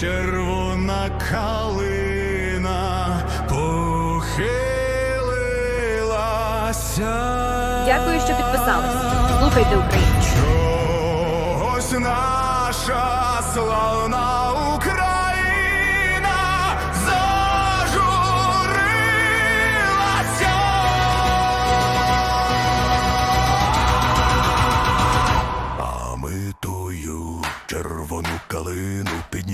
червона калина похилилася. Дякую, що підписались. Слухайте Україну. Чогось наша славна Україна.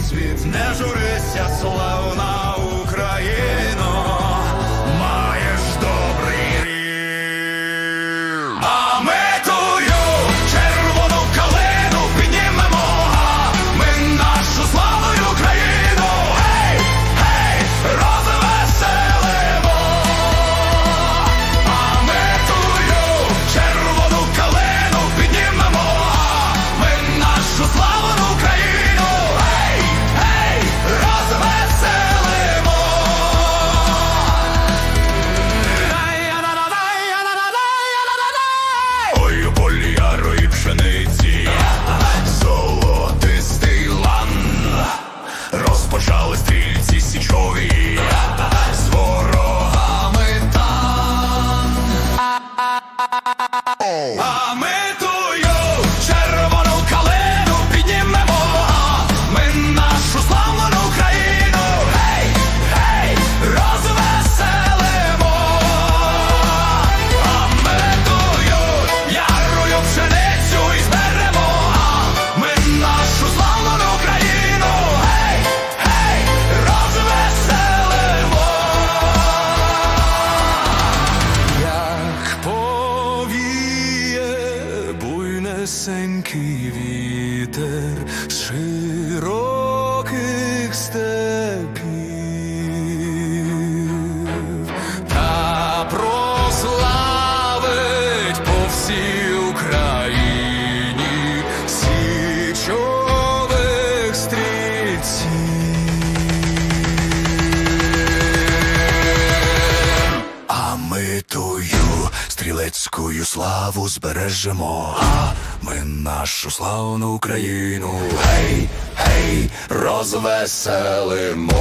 світ, не журися, славна. легесенький вітер ши. світую, стрілецькою славу збережемо, а ми нашу славну Україну, гей, гей, розвеселимо.